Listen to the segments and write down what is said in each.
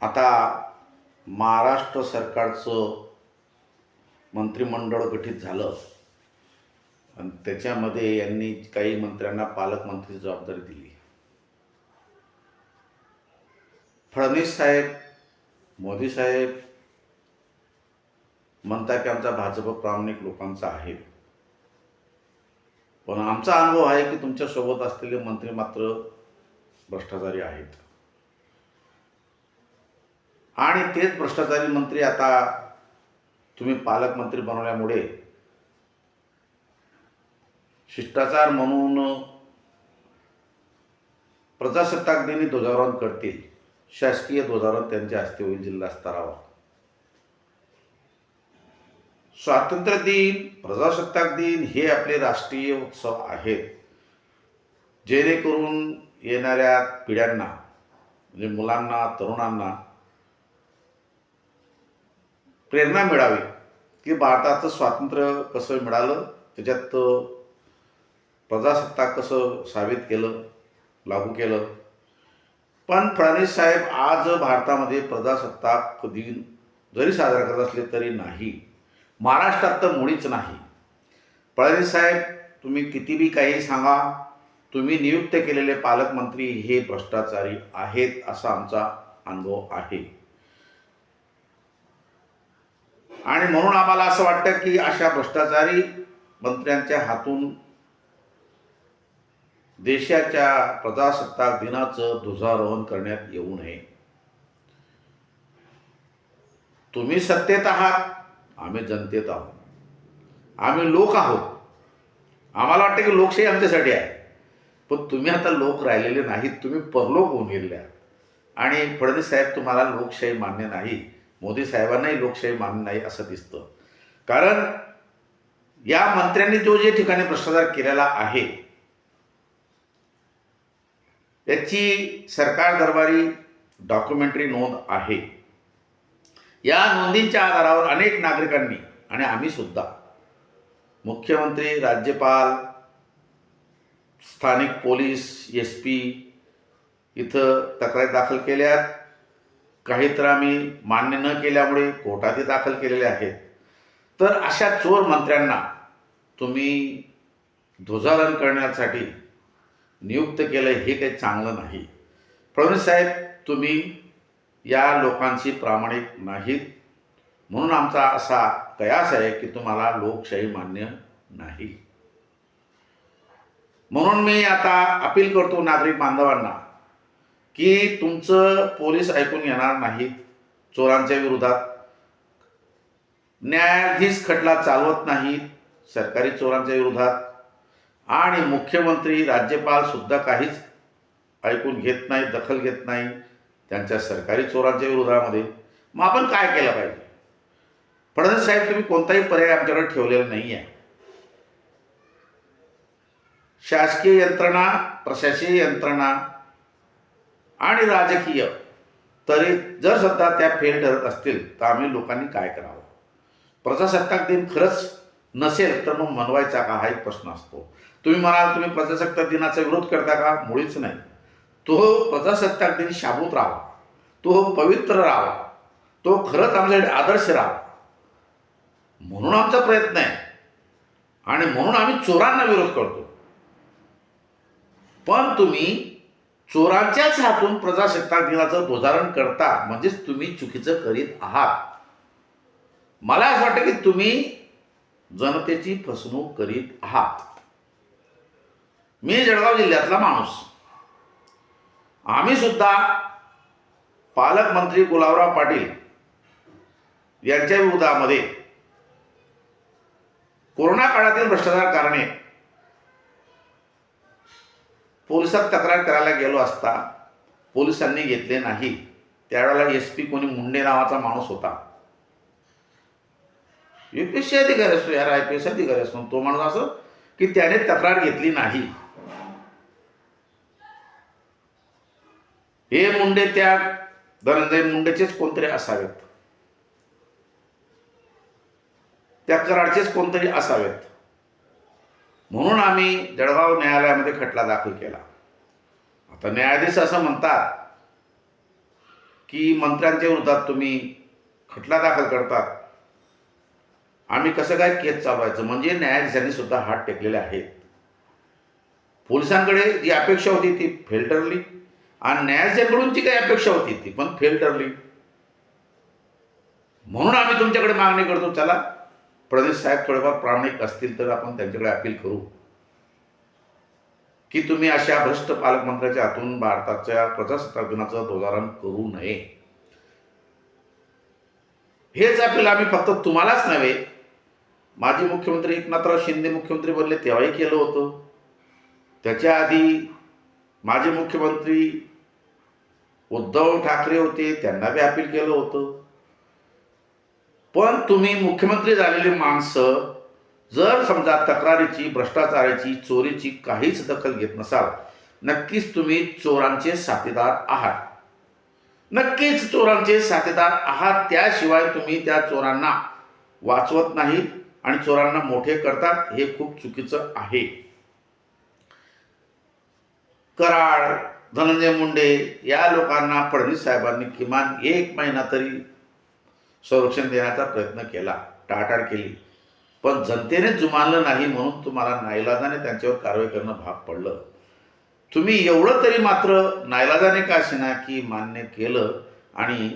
आता महाराष्ट्र सरकारचं मंत्रिमंडळ गठीत झालं. आणि त्याच्यामध्ये यांनी काही मंत्र्यांना पालकमंत्रीची जबाबदारी दिली. फडणवीस साहेब मोदी साहेब म्हणता की आमचा भाजप प्रामाणिक लोकांचा आहे. पण आमचा अनुभव आहे की तुमच्यासोबत असलेले मंत्री मात्र भ्रष्टाचारी आहेत. आणि तेच भ्रष्टाचारी मंत्री आता तुम्ही पालकमंत्री बनवल्यामुळे शिष्टाचार म्हणून प्रजासत्ताक दिनी ध्वजारोहण करतील. शासकीय ध्वजारोहण त्यांच्या हस्ते होईल जिल्हा स्तरावर. स्वातंत्र्य दिन प्रजासत्ताक दिन हे आपले राष्ट्रीय उत्सव आहेत. जेणेकरून येणाऱ्या पिढ्यांना म्हणजे मुलांना तरुणांना प्रेरणा मिळावी की भारताचं स्वातंत्र्य कसं मिळालं त्याच्यात प्रजासत्ताक कसं साबित केलं लागू केलं. पण फडणवीस साहेब आज भारतामध्ये प्रजासत्ताक दिन जरी साजरा करत असले तरी नाही. महाराष्ट्रात तर मुळीच नाही. फडणवीस साहेब तुम्ही किती बी काही सांगा तुम्ही नियुक्त केलेले पालकमंत्री हे भ्रष्टाचारी आहेत असा आमचा अनुभव आहे. आणि म्हणून आम्हाला असं वाटतं की अशा भ्रष्टाचारी मंत्र्यांच्या हातून देशाच्या प्रजासत्ताक दिनाचं ध्वजारोहण करण्यात येऊ नये. तुम्ही सत्तेत आहात आम्ही जनतेत आहोत. आम्ही लोक आहोत. आम्हाला वाटतं की लोकशाही आमच्यासाठी आहे. पण तुम्ही आता लोक राहिलेले नाहीत तुम्ही परलोक होऊन गेलेले आहात. आणि फडणवीस साहेब तुम्हाला लोकशाही मान्य नाही. मोदी साहेबांनाही लोकशाही मान्य नाही असं दिसतं. कारण या मंत्र्यांनी जो जे ठिकाणी भ्रष्टाचार केलेला आहे याची सरकार दरबारी डॉक्युमेंटरी नोंद आहे. या नोंदींच्या आधारावर अनेक नागरिकांनी आणि आम्ही सुद्धा मुख्यमंत्री राज्यपाल स्थानिक पोलीस एस पी इथं तक्रारी दाखल केल्यात. काही तर आम्ही मान्य न केल्यामुळे कोर्टातही दाखल केलेले आहेत. तर अशा चोर मंत्र्यांना तुम्ही ध्वजारोहण करण्यासाठी नियुक्त केलं हे काही चांगलं नाही. फडणवीस साहेब तुम्ही या लोकांशी प्रामाणिक नाहीत. म्हणून आमचा असा कयास आहे की तुम्हाला लोकशाही मान्य नाही. म्हणून मी आता अपील करतो नागरिक बांधवांना की तुमचं पोलीस ऐकून येणार नाहीत चोरांच्या विरोधात. न्यायाधीश खटला चालवत नाहीत सरकारी चोरांच्या विरोधात. आणि मुख्यमंत्री राज्यपाल सुद्धा काहीच ऐकून घेत नाही दखल घेत नाही त्यांच्या सरकारी चोरांच्या विरोधामध्ये. मग आपण काय केलं पाहिजे? फडणवीस साहेब तुम्ही कोणताही पर्याय आमच्याकडे ठेवलेला नाही आहे शासकीय यंत्रणा प्रशासकीय यंत्रणा आणि राजकीय. तरी जर सध्या त्या फेल ठरत असतील तर आम्ही लोकांनी काय करावं? प्रजासत्ताक दिन खरंच नसेल तर मग मनवायचा का हा एक प्रश्न असतो. तुम्ही म्हणाल तुम्ही प्रजासत्ताक दिनाचा विरोध करता का? मुळीच नाही. तो प्रजासत्ताक दिन शाबूत राहावा. तो पवित्र राहावा. तो खरंच आमच्यासाठी आदर्श राहावा. म्हणून आमचा प्रयत्न आहे. आणि म्हणून आम्ही चोरांना विरोध करतो. पण तुम्ही चोरांच्याच हातून प्रजासत्ताक दिनाचं ध्वजारण करता म्हणजेच तुम्ही चुकीचं करीत आहात. मला असं वाटतं की तुम्ही जनतेची फसवणूक करीत आहात. मी जळगाव जिल्ह्यातला माणूस. आम्ही सुद्धा पालकमंत्री गुलाबराव पाटील यांच्या विरोधामध्ये कोरोना काळातील भ्रष्टाचार कारणे पोलिसात तक्रार करायला गेलो असता पोलिसांनी घेतले नाही. त्यावेळेला एस पी कोणी मुंडे नावाचा माणूस होता. यू पी एस सी अधिकारी असतो यार आय पी एस अधिकारी असतो तो माणूस असं की त्याने तक्रार घेतली नाही. हे मुंडे त्या धनंजय मुंडेचेच कोणतरी असावेत. त्या कराडचेच कोणतरी असावेत. म्हणून आम्ही जळगाव न्यायालयामध्ये खटला दाखल केला. आता न्यायाधीश असं म्हणतात की मंत्र्यांच्या विरोधात तुम्ही खटला दाखल करतात. आम्ही कसं काय केस चालवायचं म्हणजे न्यायाधीशांनी सुद्धा हात टेकलेले आहेत. पोलिसांकडे जी अपेक्षा होती ती फेल ठरली आणि न्यायाधीशांकडून जी काही अपेक्षा होती ती पण फेल ठरली म्हणून आम्ही तुमच्याकडे मागणी करतो चला प्रदेश साहेब थोडेफार प्रामाणिक असतील तर आपण त्यांच्याकडे अपील करू. की तुम्ही अशा भ्रष्ट पालकमंत्र्याच्या हातून भारताच्या प्रजासत्ताक दिनाचं ध्वजारोहण करू नये. हेच अपील आम्ही फक्त तुम्हालाच नव्हे माजी मुख्यमंत्री एकनाथराव शिंदे मुख्यमंत्री बनले तेव्हाही केलं होतं. त्याच्या आधी माजी मुख्यमंत्री उद्धव ठाकरे होते त्यांना बी अपील केलं होतं. पण तुम्ही मुख्यमंत्री झालेली माणसं जर समजा तक्रारीची भ्रष्टाचाराची चोरीची काहीच दखल घेत नसाल नक्कीच तुम्ही चोरांचे साथीदार आहात. नक्कीच चोरांचे साथीदार आहात त्याशिवाय तुम्ही त्या चोरांना वाचवत नाही आणि चोरांना मोठे करतात हे खूप चुकीचं आहे. कराड धनंजय मुंडे या लोकांना फडणवीस साहेबांनी किमान एक महिना तरी संरक्षण देण्याचा प्रयत्न केला टाळाटाळ केली. पण जनतेने जुमानलं नाही म्हणून तुम्हाला नाईलाजाने त्यांच्यावर कारवाई करणं भाग पडलं. तुम्ही एवढं तरी मात्र नाईलाजाने का असेना की मान्य केलं आणि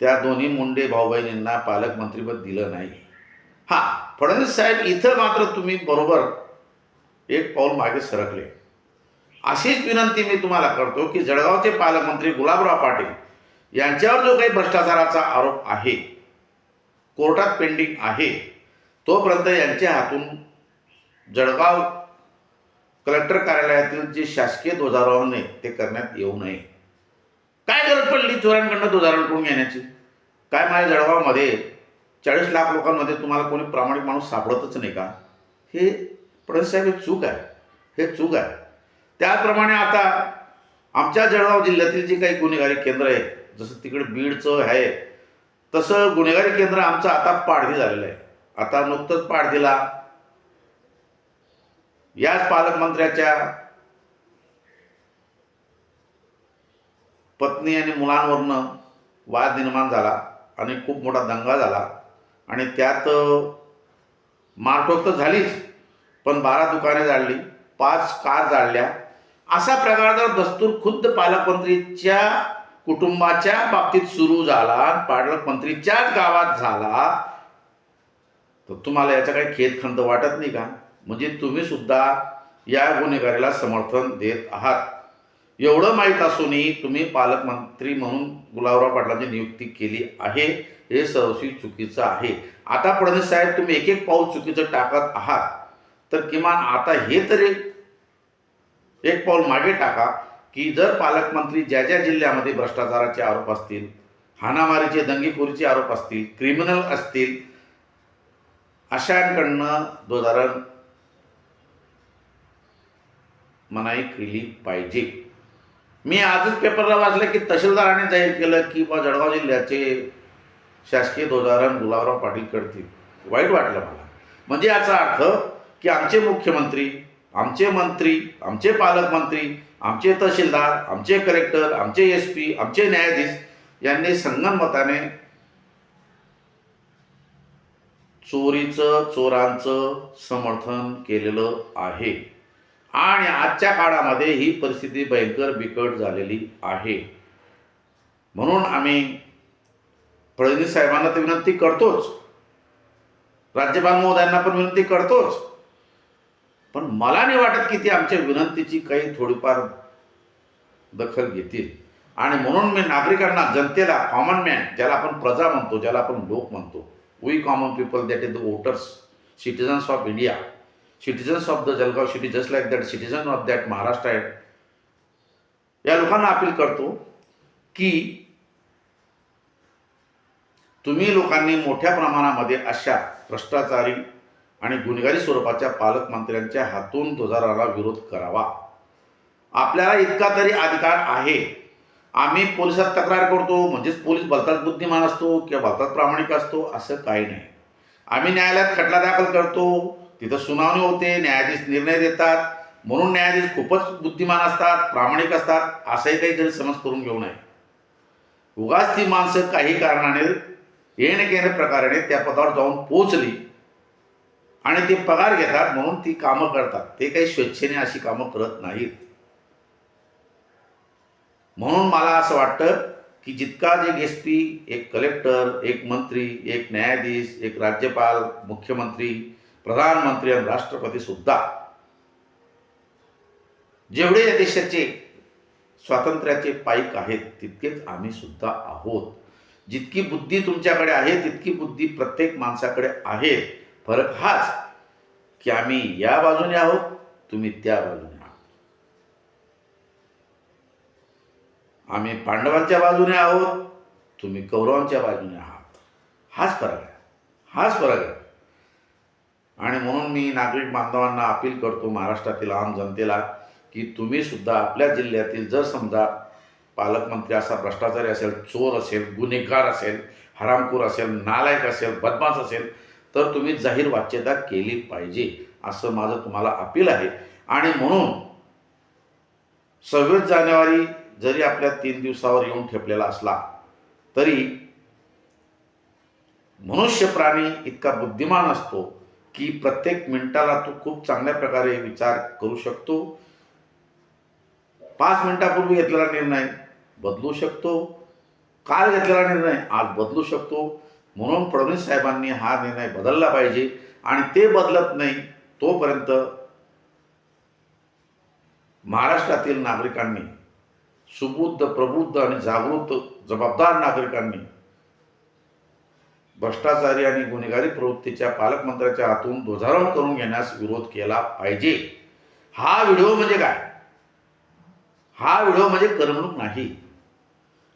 त्या दोन्ही मुंडे भाऊ बहिणींना पालकमंत्रीपद दिलं नाही? हां फडणवीस साहेब इथं मात्र तुम्ही बरोबर एक पाऊल मागे सरकले. अशीच विनंती मी तुम्हाला करतो की जळगावचे पालकमंत्री गुलाबराव पाटील यांच्यावर जो काही भ्रष्टाचाराचा आरोप आहे कोर्टात पेंडिंग आहे तोपर्यंत यांच्या हातून जळगाव कलेक्टर कार्यालयातील जे शासकीय ध्वजारोहण आहे ते करण्यात येऊ नये. काय गरज पडली चोरांकडनं ध्वजारोहण करून घेण्याची? काय माझ्या जळगावमध्ये चाळीस लाख लोकांमध्ये तुम्हाला कोणी प्रामाणिक माणूस सापडतच नाही का? हे फडणवीस साहेब हे चूक आहे. हे चूक आहे. त्याचप्रमाणे आता आमच्या जळगाव जिल्ह्यातील जी काही गुन्हेगारी केंद्र आहे जसं तिकडे बीडचं आहे तसं गुन्हेगारी केंद्र आमचं आता पाडधी झालेलं आहे. आता नुकतंच पाडधीला याच पालकमंत्र्याच्या पत्नी आणि मुलांवरनं वाद निर्माण झाला आणि खूप मोठा दंगा झाला. आणि त्यात मारठोक तर झालीच पण बारा दुकाने जाळली पाच कार जाळल्या असा प्रकार जर दस्तूर खुद्द पालकमंत्रीच्या कुटुंबाच्या बाबतीत सुरू झाला पालकमंत्रीच्याच गावात झाला तर तुम्हाला याचा काही खेद खंत वाटत नाही का? म्हणजे तुम्ही सुद्धा या गुन्हेगारीला समर्थन देत आहात. एवढं माहीत असूनही तुम्ही पालकमंत्री म्हणून गुलाबराव पाटलांची नियुक्ती केली आहे हे सर्वस्वी चुकीचं आहे. आता फडणवीस साहेब तुम्ही एक एक पाऊल चुकीचं टाकत आहात. तर किमान आता हे तरी एक पाऊल मागे टाका. की जर पालकमंत्री ज्या ज्या जिल्ह्यामध्ये भ्रष्टाचाराचे आरोप असतील हाणामारीचे दंगेखोरीचे आरोप असतील क्रिमिनल असतील अशांकडनं ध्वजारण मनाई केली पाहिजे. मी आजच पेपरला वाचलं की तहसीलदाराने जाहीर केलं की बा जळगाव जिल्ह्याचे शासकीय ध्वजारण गुलाबराव पाटील करतील. वाईट वाटलं मला. म्हणजे याचा अर्थ की आमचे मुख्यमंत्री आमचे मंत्री आमचे पालकमंत्री आमचे तहसीलदार आमचे कलेक्टर आमचे एस पी आमचे न्यायाधीश यांनी संगनमताने चोरीचं चोरांचं समर्थन केलेलं आहे. आणि आजच्या काळामध्ये ही परिस्थिती भयंकर बिकट झालेली आहे. म्हणून आम्ही फडणवीस साहेबांना तर विनंती करतोच. राज्यपाल महोदयांना पण विनंती करतोच. पण मला नाही वाटत की ते आमच्या विनंतीची काही थोडीफार दखल घेतील. आणि म्हणून मी नागरिकांना जनतेला कॉमन मॅन ज्याला आपण प्रजा म्हणतो ज्याला आपण लोक म्हणतो we common people that is the voters citizens of India citizens of the Jalgaon city just like that citizen of that Maharashtra आहे या लोकांना अपील करतो की तुम्ही लोकांनी मोठ्या प्रमाणामध्ये अशा भ्रष्टाचारी आणि गुन्हेगारी स्वरूपाच्या पालकमंत्र्यांच्या हातून ध्वजाराला विरोध करावा. आपल्याला इतका तरी अधिकार आहे. आम्ही पोलिसात तक्रार करतो म्हणजेच पोलीस भलतात बुद्धिमान असतो किंवा भलतात प्रामाणिक असतो असं काही नाही. आम्ही न्यायालयात खटला दाखल करतो तिथं सुनावणी होते न्यायाधीश निर्णय देतात. म्हणून न्यायाधीश खूपच बुद्धिमान असतात प्रामाणिक असतात असंही काही गैरसमज करून घेऊ नये. उगाच ती माणसं काही कारणाने येणे प्रकाराने त्या पदावर जाऊन पोचली आणि ते पगार घेतात म्हणून ती कामं करतात. ते काही स्वेच्छेने अशी कामं करत नाहीत. म्हणून मला असं वाटतं की जितका जे एस पी एक कलेक्टर एक मंत्री एक न्यायाधीश एक राज्यपाल मुख्यमंत्री प्रधानमंत्री आणि राष्ट्रपती सुद्धा जेवढे या देशाचे स्वातंत्र्याचे पाईक आहेत तितकेच आम्ही सुद्धा आहोत. जितकी बुद्धी तुमच्याकडे आहे तितकी बुद्धी प्रत्येक माणसाकडे आहे. फरक हाच की आम्ही या बाजूने आहोत तुम्ही त्या बाजूने आहात. आम्ही पांडवांच्या बाजूने आहोत तुम्ही कौरवांच्या बाजूने आहात. हाच फरक आहे. हाच फरक आहे. आणि म्हणून मी नागरिक बांधवांना अपील करतो महाराष्ट्रातील आम जनतेला की तुम्ही सुद्धा आपल्या जिल्ह्यातील जर समजा पालकमंत्री असा भ्रष्टाचारी असेल चोर असेल गुन्हेगार असेल हरामखोर असेल नालायक असेल बदमाश असेल तर तुम्ही जाहीर वाच्यता केली पाहिजे असं माझं तुम्हाला अपील आहे. आणि म्हणून सव्वीस जानेवारी जरी आपल्या तीन दिवसावर येऊन ठेपलेला असला तरी मनुष्य प्राणी इतका बुद्धिमान असतो की प्रत्येक मिनिटाला तो खूप चांगल्या प्रकारे विचार करू शकतो. पाच मिनिटापूर्वी घेतलेला निर्णय बदलू शकतो. काल घेतलेला निर्णय आज बदलू शकतो. म्हणून फडणवीस साहेबांनी हा निर्णय बदलला पाहिजे आणि ते बदलत नाही तोपर्यंत महाराष्ट्रातील नागरिकांनी सुबुद्ध प्रबुद्ध आणि जागृत जबाबदार नागरिकांनी भ्रष्टाचारी आणि गुन्हेगारी प्रवृत्तीच्या पालकमंत्र्याच्या हातून ध्वजारोहण करून घेण्यास विरोध केला पाहिजे. हा व्हिडिओ म्हणजे काय? हा व्हिडिओ म्हणजे करमणूक नाही.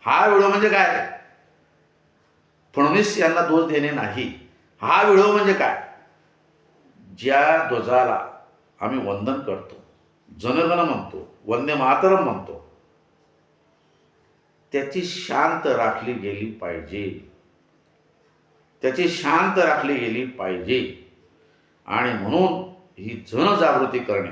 हा व्हिडिओ म्हणजे काय? फडणवीस यांना दोष देणे नाही. हा व्हिडिओ म्हणजे काय? ज्या ध्वजाला आम्ही वंदन करतो जनगण म्हणतो वंदे मातरम म्हणतो त्याची शांत राखली गेली पाहिजे. त्याची शांत राखली गेली पाहिजे. आणि म्हणून ही जनजागृती करणे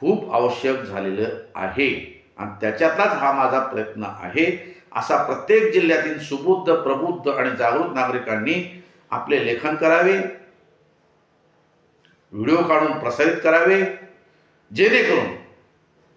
खूप आवश्यक झालेलं आहे. आणि त्याच्यातलाच हा माझा प्रयत्न आहे. असा प्रत्येक जिल्ह्यातील सुबुद्ध प्रबुद्ध आणि जागृत नागरिकांनी आपले लेखन करावे व्हिडिओ काढून प्रसारित करावे जेणेकरून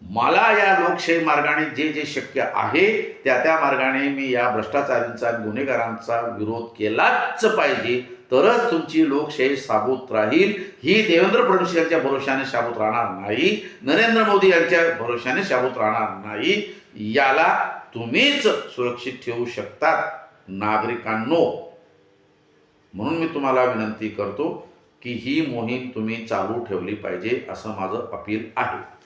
मला या लोकशाही मार्गाने जे जे शक्य आहे त्या त्या मार्गाने मी या भ्रष्टाचारींचा गुन्हेगारांचा विरोध केलाच पाहिजे. तरच तुमची लोकशाही साबूत राहील. ही देवेंद्र फडणवीस यांच्या भरोशाने साबूत राहणार नाही. नरेंद्र मोदी यांच्या भरोशाने साबूत राहणार नाही. याला तुम्हीच सुरक्षित ठेवू शकतात नागरिकांनो. म्हणून मी तुम्हाला विनंती करतो की ही मोहीम तुम्ही चालू ठेवली पाहिजे असं माझं अपील आहे.